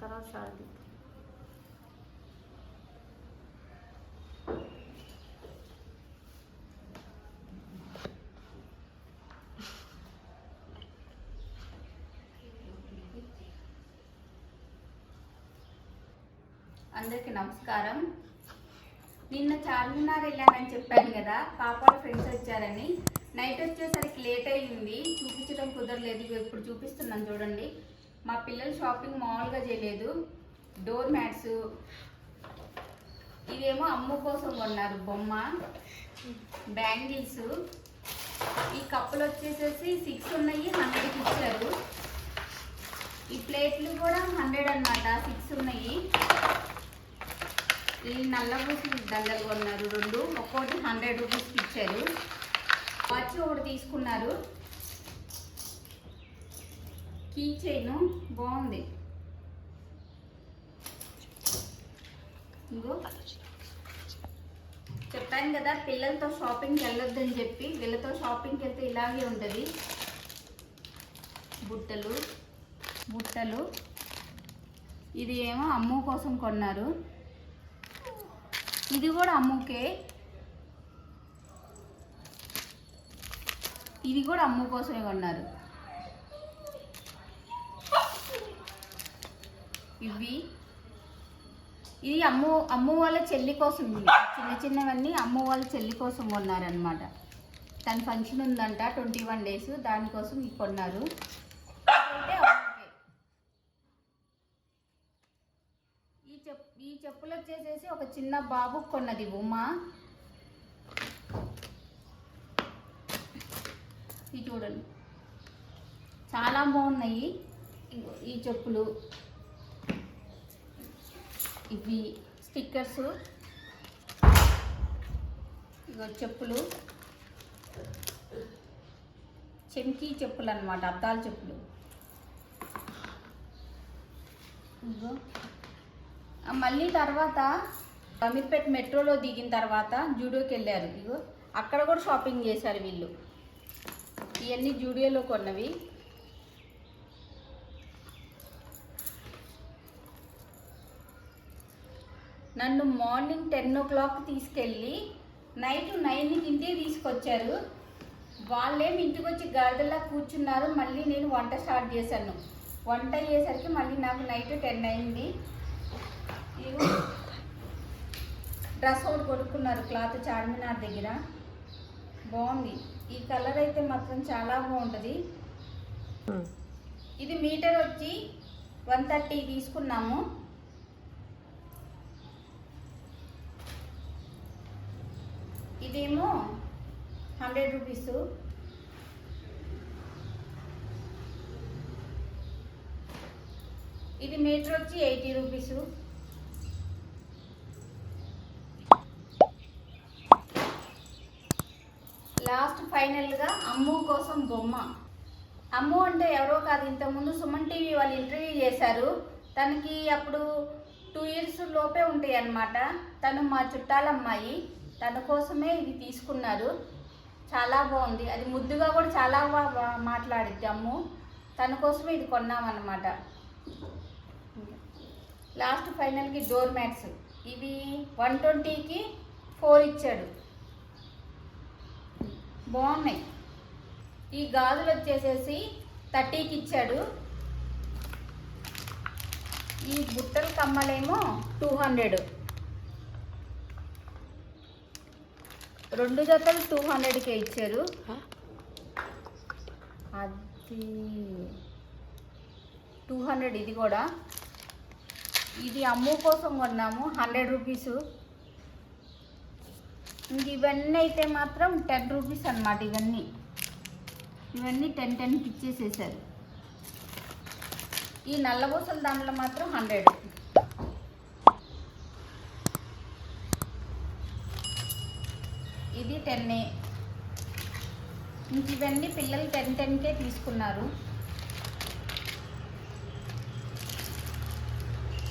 తర్వాత అందరికీ నమస్కారం. నిన్న చార్మినార్ వెళ్ళానని చెప్పాను కదా పాపాల ఫ్రెండ్స్ వచ్చారని. నైట్ వచ్చేసరికి లేట్ అయింది చూపించడం కుదరలేదు. ఇప్పుడు చూపిస్తున్నాను చూడండి. మా పిల్లలు షాపింగ్ మామూలుగా చేయలేదు. డోర్ మ్యాట్స్ ఇదేమో అమ్మ కోసం కొన్నారు బొమ్మ. బ్యాంగిల్స్ ఈ కప్పులు వచ్చేసేసి సిక్స్ ఉన్నాయి హండ్రెడ్కి ఇచ్చారు. ఈ ప్లేట్లు కూడా హండ్రెడ్ అన్నమాట. సిక్స్ ఉన్నాయి. ఈ నల్ల బూసులు దండలు కొన్నారు రెండు. ఒక్కోటి హండ్రెడ్ రూపీస్కి ఇచ్చారు. వాచ్ ఒకటి తీసుకున్నారు. కీ చైన్ బాగుంది. ఇంకో. చెప్పాను కదా పిల్లలతో షాపింగ్కి వెళ్ళొద్దని చెప్పి వీళ్ళతో షాపింగ్కి వెళ్తే ఇలాగే ఉంటుంది. బుట్టలు బుట్టలు. ఇది ఏమో అమ్ము కోసం కొన్నారు. ఇది కూడా అమ్ముకే. ఇది కూడా అమ్మ కోసమే కొన్నారు. ఇవి ఇది అమ్మ అమ్మ వాళ్ళ చెల్లి కోసం చిన్న చిన్నవన్నీ అమ్మ వాళ్ళ చెల్లి కోసం కొన్నారనమాట తన ఫంక్షన్ ఉందంట ట్వంటీ వన్ డేస్ దానికోసం ఇవి కొన్నారు. ఈ చెప్ ఈ చెప్పులు వచ్చేసేసి ఒక చిన్న బాబు కొన్నది ఉమా. చూడండి. చాలా బాగున్నాయి. ఈ చెప్పులు. ఇవి స్టిక్కర్స్. ఇగో చెప్పులు. చెంకీ చెప్పులు అన్నమాట అద్దాల చెప్పులు. ఇగో. మళ్ళీ తర్వాత అమీర్పేట్ మెట్రోలో దిగిన తర్వాత జూడోకి వెళ్ళారు ఇగో. అక్కడ కూడా షాపింగ్ చేశారు వీళ్ళు. ఇవన్నీ జూడియోలో కొన్నవి. నన్ను మార్నింగ్ టెన్ ఓ క్లాక్ తీసుకెళ్ళి నైట్ నైన్కి ఇంటికి తీసుకొచ్చారు. వాళ్ళేమి ఇంటికి వచ్చి గాడిదల్లా కూర్చున్నారు మళ్ళీ నేను వంట స్టార్ట్ చేశాను. వంట అయ్యేసరికి మళ్ళీ నాకు నైట్ టెన్ అయింది. డ్రెస్ ఒకటి కొనుక్కున్నారు క్లాత్ చార్మినార్ దగ్గర. బాగుంది. ఈ కలర్ అయితే మాత్రం చాలా బాగుంటుంది. ఇది మీటర్ వచ్చి వన్ థర్టీ తీసుకున్నాము. ఇదేమో హండ్రెడ్ రూపీస్. ఇది మీటర్ వచ్చి ఎయిటీ రూపీస్. లాస్ట్ ఫైనల్గా అమ్ము కోసం బొమ్మ. అమ్ము అంటే ఎవరో కాదు ఇంతకుముందు సుమన్ టీవీ వాళ్ళు ఇంటర్వ్యూ చేశారు. తనకి అప్పుడు టూ ఇయర్స్ లోపే ఉంటాయి అన్నమాట. తను మా చుట్టాలమ్మాయి తన కోసమే ఇది తీసుకున్నారు. చాలా బాగుంది. అది ముద్దుగా కూడా చాలా బాగా మాట్లాడిద్ది అమ్ము. తన కోసమే ఇది కొన్నామన్నమాట లాస్ట్ ఫైనల్కి డోర్ మ్యాట్స్. ఇవి వన్ ట్వంటీకి ఫోర్ ఇచ్చాడు. బాగున్నాయి. ఈ గాజులు వచ్చేసేసి థర్టీకి ఇచ్చాడు ఈ బుట్టల కమ్మలేమో టూ హండ్రెడ్. రెండు జతలు టూ హండ్రెడ్కే ఇచ్చారు. అది టూ హండ్రెడ్ ఇది కూడా. ఇది అమ్ము కోసం కొన్నాము హండ్రెడ్ రూపీసు. ఇంక ఇవన్నీ అయితే మాత్రం టెన్ రూపీస్ అన్నమాట ఇవన్నీ. ఇవన్నీ టెన్ టెన్కి ఇచ్చేసేసారు. ఈ నల్లబూసల దాంట్లో మాత్రం హండ్రెడ్ ఇది టెన్నే ఇంక ఇవన్నీ పిల్లలు టెన్ టెన్కే తీసుకున్నారు.